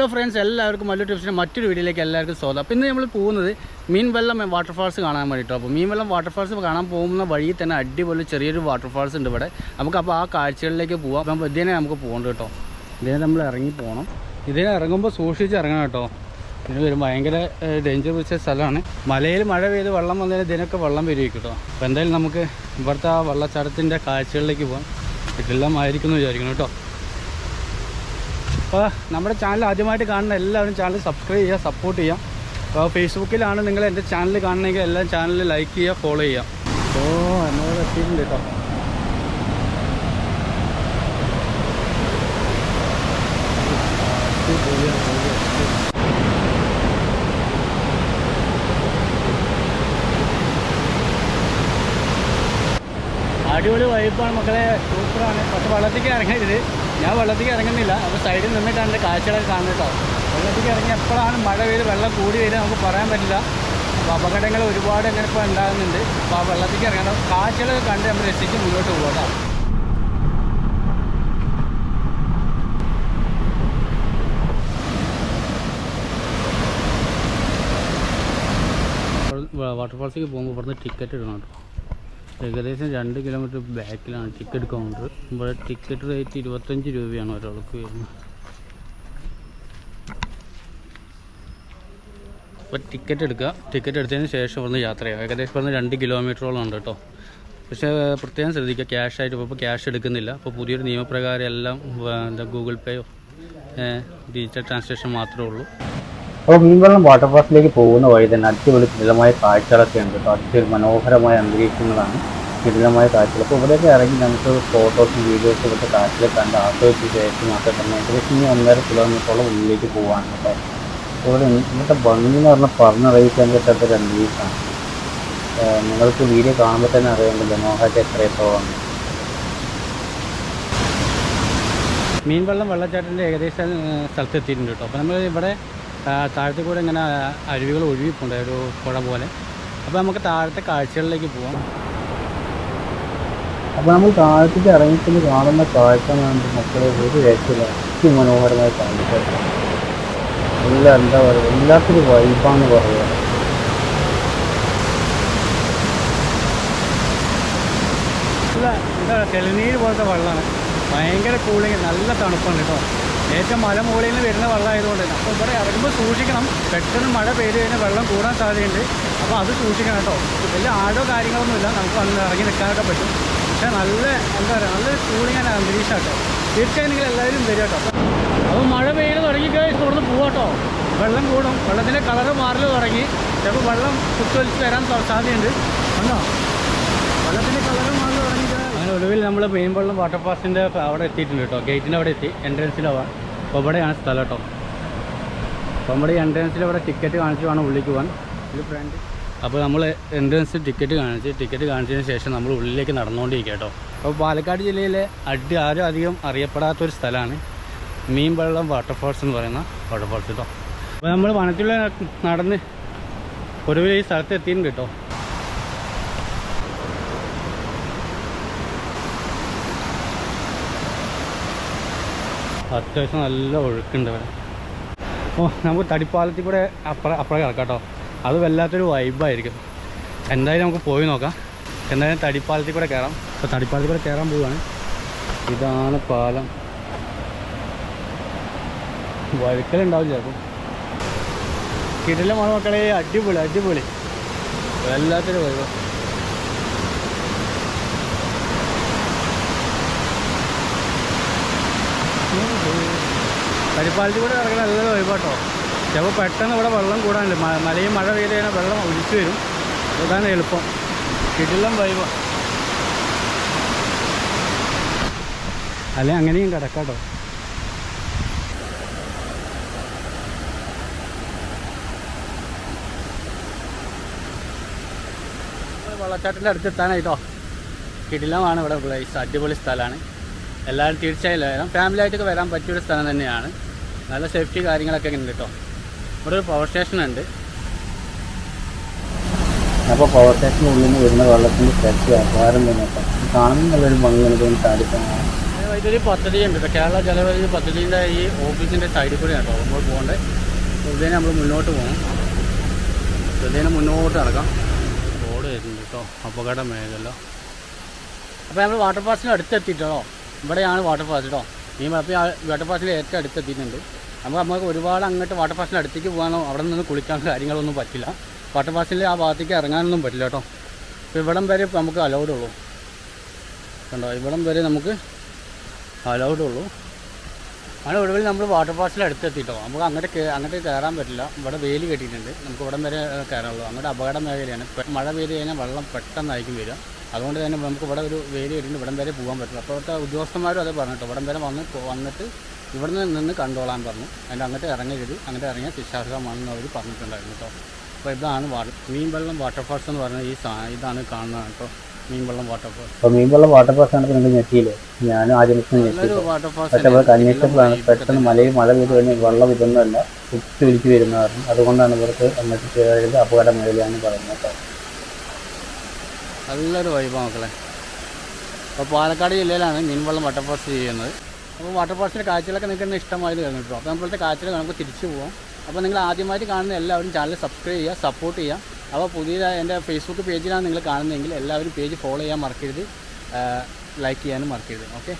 Hello friends എല്ലാവർക്കും മല്ലു ടിപ്സിന്റെ മറ്റൊരു വീഡിയോയിലേക്ക് എല്ലാവർക്കും സ്വാഗതം. അപ്പോൾ ഇന്ന് നമ്മൾ പോകുന്നത് മീൻ വെള്ളം വാട്ടർഫാൾസ് കാണാൻ വേണ്ടിയിട്ടോ അപ്പോൾ മീൻവെള്ളം വാട്ടർഫാൾസ് കാണാൻ പോകുന്ന വഴിയിൽ തന്നെ അടിപൊളി ചെറിയൊരു വാട്ടർഫാൾസ് ഉണ്ട് ഇവിടെ. നമുക്ക് അപ്പോൾ ആ കാഴ്ചകളിലേക്ക് പോകാം അപ്പം ഇതിനെ നമുക്ക് പോകണ്ട കേട്ടോ. ഇതിനെ നമ്മൾ ഇറങ്ങി പോകണം ഇതിനെ ഇറങ്ങുമ്പോൾ സൂക്ഷിച്ച് ഇറങ്ങണം കേട്ടോ. ഇതിന് വരും ഭയങ്കര ഡേഞ്ചർ പിടിച്ച സ്ഥലമാണ്. മലയിൽ മഴ പെയ്ത് വെള്ളം വന്നതിന് ഇതിനൊക്കെ വെള്ളം വരും കേട്ടോ. അപ്പോൾ എന്തായാലും നമുക്ക് ഇവിടുത്തെ ആ വെള്ളച്ചാട്ടത്തിന്റെ കാഴ്ചകളിലേക്ക് പോകാം ഇതെല്ലാം ആയിരിക്കും എന്ന് വിചാരിക്കണം കേട്ടോ. അപ്പോൾ നമ്മുടെ ചാനൽ ആദ്യമായിട്ട് കാണുന്ന എല്ലാവരും ചാനൽ സബ്സ്ക്രൈബ് ചെയ്യുക സപ്പോർട്ട് ചെയ്യുക. അപ്പോൾ ഫേസ്ബുക്കിലാണ് നിങ്ങൾ എന്റെ ചാനൽ കാണണമെങ്കിൽ എല്ലാം ചാനൽ ലൈക്ക് ചെയ്യുക ഫോളോ ചെയ്യുക. ഓ എന്നോട് എത്തിയിട്ടുണ്ട് കേട്ടോ അടിപൊളി വൈപ്പാണ് മക്കളെ. സൂപ്പറാണ് പക്ഷെ വെള്ളത്തേക്ക് ഇറങ്ങരുത്. ഞാൻ വെള്ളത്തേക്ക് ഇറങ്ങുന്നില്ല. അപ്പോൾ സൈഡിൽ നിന്നിട്ടാണ് എന്റെ കാഴ്ചകളൊക്കെ കാണുന്നത് വെള്ളത്തേക്ക് ഇറങ്ങി എപ്പോഴാണ് മഴ പെയ്ത് വെള്ളം കൂടി വരിക നമുക്ക് പറയാൻ പറ്റില്ല. അപ്പോൾ അപകടങ്ങൾ ഒരുപാട് അങ്ങനെ ഇപ്പോൾ ഉണ്ടാകുന്നുണ്ട്. അപ്പോൾ ആ വെള്ളത്തേക്ക് ഇറങ്ങണം കാഴ്ചകളൊക്കെ കണ്ട് നമ്മൾ രസിച്ച് മുന്നോട്ട് പോകാം വാട്ടർഫാൾസിലേക്ക് പോകുമ്പോൾ ഇവിടുന്ന് ടിക്കറ്റ് ഇടണം കേട്ടോ. ഏകദേശം രണ്ട് കിലോമീറ്റർ ബാക്കിലാണ് ടിക്കറ്റ് കൗണ്ടർ. ഇവിടെ ടിക്കറ്റ് റേറ്റ് ഇരുപത്തഞ്ച് രൂപയാണ് ഒരാൾക്ക് വരുന്നത്. അപ്പോൾ ടിക്കറ്റ് എടുക്കുക. ടിക്കറ്റ് എടുത്തതിന് ശേഷം വന്ന് യാത്ര ചെയ്യുക. ഏകദേശം പറഞ്ഞ് രണ്ട് കിലോമീറ്ററോളം ഉണ്ട് കേട്ടോ. പക്ഷേ പ്രത്യേകം ശ്രദ്ധിക്കുക ക്യാഷ് ആയിട്ട് ഇപ്പോൾ ക്യാഷ് എടുക്കുന്നില്ല. അപ്പോൾ പുതിയൊരു നിയമപ്രകാരം എല്ലാം എന്താ ഗൂഗിൾ പേയോ ഡിജിറ്റൽ ട്രാൻസാക്ഷൻ മാത്രമേ ഉള്ളൂ. അപ്പോൾ മീൻവെള്ളം വാട്ടർഫാൾസിലേക്ക് പോകുന്ന വഴി തന്നെ അടിപൊളി ശിഥിലമായ കാഴ്ചകളൊക്കെ ഉണ്ട് കേട്ടോ അടിപൊളി മനോഹരമായ അന്തരീക്ഷങ്ങളാണ്. വിപുലമായ കാഴ്ചകൾ. അപ്പോൾ ഇവിടെയൊക്കെ ഇറങ്ങി നമുക്ക് ഫോട്ടോസും വീഡിയോസും ഇവിടുത്തെ കാഴ്ചകൾ കണ്ട് ആസ്വദിച്ച ശേഷം മാത്രം തന്നെ ഏകദേശം ഇനി ഒന്നര കിലോമീറ്ററോളം ഉള്ളിലേക്ക് പോകാണ് കേട്ടോ ഇവിടെ ഇന്നത്തെ ഭംഗി എന്ന് പറഞ്ഞാൽ പറഞ്ഞറിയിക്കാൻ പറ്റാത്ത ഒരു അന്തരീക്ഷമാണ് നിങ്ങൾക്ക് വീഡിയോ കാണുമ്പോൾ തന്നെ അറിയാം മനോഹരത എത്രത്തോളം മീൻവെള്ളം വെള്ളച്ചാട്ടത്തിന്റെ ഏകദേശം സ്ഥലത്തെത്തിയിട്ടുണ്ട് കേട്ടോ. അപ്പോൾ നമ്മൾ ഇവിടെ താഴത്തെ കൂടെ ഇങ്ങനെ അരുവികൾ ഒഴുകിപ്പോണ്ട് ഒരു പുഴ പോലെ. അപ്പോൾ നമുക്ക് താഴത്തെ കാഴ്ചകളിലേക്ക് പോവാം. അപ്പോൾ നമ്മൾ താഴത്തേക്ക് ഇറങ്ങിക്കൊണ്ട് കാണുന്ന കാഴ്ച മക്കളെ ഒരു രക്ഷയില്ല. അതിമനോഹരമായ കാണിച്ചു എല്ലാം എന്താ പറയുക എല്ലാത്തിനും വൈബാന്ന് പറയുക. നല്ല എന്താ തെളിനീര് പോലത്തെ വെള്ളമാണ്. ഭയങ്കര കൂളിങ് നല്ല തണുപ്പാണ് കേട്ടോ. ഏറ്റവും മല മുകളിൽ നിന്ന് വരുന്ന വെള്ളമായതുകൊണ്ട് തന്നെ. അപ്പോൾ ഇവിടെ ഇറങ്ങുമ്പോൾ സൂക്ഷിക്കണം. പെട്ടെന്ന് മഴ പെയ്ത് കഴിഞ്ഞാൽ വെള്ളം കൂടാൻ സാധ്യതയുണ്ട്. അപ്പോൾ അത് സൂക്ഷിക്കണം കേട്ടോ. വലിയ ആഴോ കാര്യങ്ങളൊന്നുമില്ല നമുക്ക് വന്ന് ഇറങ്ങി നിൽക്കാനൊക്കെ പറ്റും. പക്ഷേ നല്ല എന്താ പറയുക നല്ലൊരു കൂളിങ് ആണ് അന്തരീക്ഷം കേട്ടോ തീർച്ചയായും നിങ്ങൾ എല്ലാവരും വരിക കേട്ടോ. അപ്പോൾ മഴ പെയ്ത് തുടങ്ങി കഴിഞ്ഞാൽ തുടർന്ന് പോവാട്ടോ വെള്ളം കൂടും. വെള്ളത്തിന്റെ കളർ മാറൽ തുടങ്ങി. ചിലപ്പോൾ വെള്ളം കുത്തൊലിച്ച് വരാൻ സാധ്യതയുണ്ട്. കണ്ടോ? വെള്ളത്തിന്റെ കളറ് ഒടുവിൽ നമ്മൾ മെയിൻ വെള്ളം വാട്ടർ പാസിന്റെ അവിടെ എത്തിയിട്ടുണ്ട് കേട്ടോ. ഗേറ്റിന്റെ അവിടെ എത്തി. എൻട്രൻസിലാവാൻ അപ്പോൾ ഇവിടെയാണ് സ്ഥലം കേട്ടോ. അപ്പോൾ നമ്മുടെ എൻട്രൻസിൽ ഇവിടെ ടിക്കറ്റ് കാണിച്ച് വേണം ഉള്ളിലേക്ക് പോകാൻ ഒരു ഫ്രണ്ട് അപ്പോൾ നമ്മൾ എൻട്രൻസ് ടിക്കറ്റ് കാണിച്ച് ടിക്കറ്റ് കാണിച്ചതിന് ശേഷം നമ്മൾ ഉള്ളിലേക്ക് നടന്നുകൊണ്ടിരിക്കുക കേട്ടോ. അപ്പോൾ പാലക്കാട് ജില്ലയിലെ അടി ആരും അധികം അറിയപ്പെടാത്തൊരു സ്ഥലമാണ് മീൻ വെള്ളം വാട്ടർഫാൾസ് എന്ന് പറയുന്ന വാട്ടർഫാൾസ് കേട്ടോ. അപ്പോൾ നമ്മൾ വനത്തിലുള്ള നടന്ന് ഒടുവിൽ ഈ സ്ഥലത്ത് എത്തിയിട്ടുണ്ട് കേട്ടോ. അത്യാവശ്യം നല്ല ഒഴുക്കുണ്ട് ഇവിടെ. ഓ നമുക്ക് തടിപ്പാലത്തിൽ കൂടെ അപ്പുറം അപ്പുറം കിടക്കാം കേട്ടോ. അത് വല്ലാത്തൊരു വൈബായിരിക്കും എന്തായാലും നമുക്ക് പോയി നോക്കാം. എന്തായാലും തടിപ്പാലത്തിൽ കൂടെ കയറാം. അപ്പോൾ തടിപ്പാലത്തിൽ കൂടെ കയറാൻ പോവുകയാണ് ഇതാണ് പാലം. വഴുക്കലുണ്ടാവില്ല ചിലപ്പോൾ കിടലമാണ് മണമക്കളെ അടിപൊളി അടിപൊളി. വല്ലാത്തൊരു വൈബ്. കരിപ്പാലത്തിൽ കൂടെ ഇറങ്ങണ നല്ല ഒഴിവാട്ടോ ചിലപ്പോൾ പെട്ടെന്ന് ഇവിടെ വെള്ളം കൂടാനല്ലേ. മലയും മഴ പെയ്ത് കഴിഞ്ഞാൽ വെള്ളം ഒഴിച്ചു വരും. അതാണ് എളുപ്പം. കിടിലം വൈവ. അല്ലെ അങ്ങനെയും കിടക്കാട്ടോ. വെള്ളച്ചാട്ടിന്റെ അടുത്ത് എത്താനായിട്ടോ കിടിലമാണ് ഇവിടെ പ്ലേസ് അടിപൊളി സ്ഥലമാണ്. എല്ലാവരും തീർച്ചയായും വരാം ഫാമിലി ആയിട്ടൊക്കെ വരാൻ പറ്റിയൊരു സ്ഥലം തന്നെയാണ്. നല്ല സേഫ്റ്റി കാര്യങ്ങളൊക്കെ ഉണ്ട് കേട്ടോ ഇവിടെ ഒരു പവർ സ്റ്റേഷൻ ഉണ്ട്. അപ്പോൾ പവർ സ്റ്റേഷൻ ഉള്ളിൽ നിന്ന് വരുന്ന വെള്ളത്തിന്റെ ശക്തി അപാരം തന്നെ കാണുന്ന നല്ലൊരു ഭംഗി അനുഭവം സാധിക്കുന്നതാണ് ജലവൈദ്യുതി പദ്ധതി ഉണ്ട് ഇപ്പോൾ കേരള ജലവൈദ്യുതി പദ്ധതിന്റെ ഈ ഓഫീസിന്റെ സൈഡിൽ കൂടെ കേട്ടോ നമ്മൾ പോകേണ്ടത് ഇതിനെ നമ്മൾ മുന്നോട്ട് പോകണം. ഇതിനെ മുന്നോട്ട് നടക്കാം. റോഡ് വരുന്നുണ്ട് കേട്ടോ അപകട മേഖല. അപ്പോൾ നമ്മൾ വാട്ടർ ഫാൾസിന് അടുത്തെത്തിയിട്ടോ ഇവിടെയാണ് വാട്ടർ ഫാൾസ് കേട്ടോ ഈ അപ്പോൾ വാട്ടർ ഫാൾസിൽ ഏറ്റവും അടുത്തെത്തിയിട്ടുണ്ട്. അപ്പോൾ നമുക്ക് ഒരുപാട് അങ്ങോട്ട് വാട്ടർ ഫാൾസിന് അടുത്തേക്ക് പോകാനോ അവിടെ നിന്ന് കുളിക്കാൻ കാര്യങ്ങളൊന്നും പറ്റില്ല. വാട്ടർ ഫാൾസിൽ ആ ഭാഗത്തേക്ക് ഇറങ്ങാനൊന്നും പറ്റില്ല കേട്ടോ. ഇപ്പോൾ ഇവിടം വരെ നമുക്ക് അലൗഡ് ഉള്ളൂ. കണ്ടോ? ഇവിടം വരെ നമുക്ക് അലൗഡ് ഉള്ളൂ. അങ്ങനെ ഒടുവിൽ നമ്മൾ വാട്ടർ ഫാൾസിൽ അടുത്തെത്തിട്ടോ. നമുക്ക് അങ്ങോട്ട് അങ്ങോട്ട് കയറാൻ പറ്റില്ല. ഇവിടെ വേലി കെട്ടിയിട്ടുണ്ട്. നമുക്ക് ഇവിടം വരെ കയറാനുള്ളൂ. അങ്ങോട്ട് അപകട മേഖലയാണ്. മഴ പെയ്ത് കഴിഞ്ഞാൽ വെള്ളം പെട്ടെന്നായിരിക്കും വരിക. അതുകൊണ്ട് തന്നെ നമുക്ക് ഇവിടെ ഒരു വേലി കെട്ടിയിട്ട് ഇവിടം വരെ പോകാൻ പറ്റില്ല. അപ്പോൾ ഇവിടുത്തെ ഉദ്യോഗസ്ഥന്മാരും അത് പറഞ്ഞിട്ടോ. ഇവിടം വരെ വന്ന് വന്നിട്ട് ഇവിടെ നിന്ന് കണ്ടോളാൻ പറഞ്ഞു. അതിന്റെ അങ്ങോട്ട് ഇറങ്ങരുത് അങ്ങോട്ട് ഇറങ്ങിയാൽ ശിക്ഷാർഹമാണെന്ന് അവർ പറഞ്ഞിട്ടുണ്ടായിരുന്നു കേട്ടോ. അപ്പോൾ ഇതാണ് വാട്ടർ മീൻവെള്ളം വാട്ടർഫോൾസ് എന്ന് പറഞ്ഞാൽ ഈ സാ ഇതാണ് കാണുന്നത് കേട്ടോ മീൻവെള്ളം വാട്ടർഫോൾസ്. അപ്പോൾ മീൻവെള്ളം വാട്ടർഫാൾസ് ആണ് നിങ്ങൾ ഞെട്ടിയില്ലേ? ഞാനും ആദ്യം ഞെട്ടി വാട്ടർഫാൾസ് പക്ഷെ ഇവിടെ കന്യാസ്റ്റിലാണ് പെട്ടെന്ന് മലയും മഴ പെയ്ത് കഴിഞ്ഞാൽ വെള്ളം ഇതൊന്നുമല്ല കുത്തി ഒലിച്ച് വരുന്നതാണ് അതുകൊണ്ടാണ് ഇവർക്ക് അങ്ങോട്ട് കയറിയത് അപകടം മേഖലയാണ് പറയുന്നത് കേട്ടോ. നല്ലൊരു വൈബാണ് മക്കളെ. അപ്പോൾ പാലക്കാട് ജില്ലയിലാണ് മീൻവെള്ളം വാട്ടർഫാൾസ് ചെയ്യുന്നത്. അപ്പോൾ വാട്ടർ ഫോൾസിന്റെ കാഴ്ചകളൊക്കെ നിങ്ങൾക്ക് ഇഷ്ടമായത് കഴിഞ്ഞു കേട്ടോ. അപ്പോൾ നമ്മളത്തെ കാഴ്ചകൾ നമുക്ക് തിരിച്ചു പോകാം അപ്പോൾ നിങ്ങൾ ആദ്യമായിട്ട് കാണുന്ന എല്ലാവരും ചാനൽ സബ്സ്ക്രൈബ് ചെയ്യുക സപ്പോർട്ട് ചെയ്യുക. അപ്പോൾ പുതിയ എന്റെ ഫേസ്ബുക്ക് പേജിലാണ് നിങ്ങൾ കാണുന്നതെങ്കിൽ എല്ലാവരും പേജ് ഫോളോ ചെയ്യാൻ മറക്കരുത്. ലൈക്ക് ചെയ്യാനും മറക്കരുത്. ഓക്കെ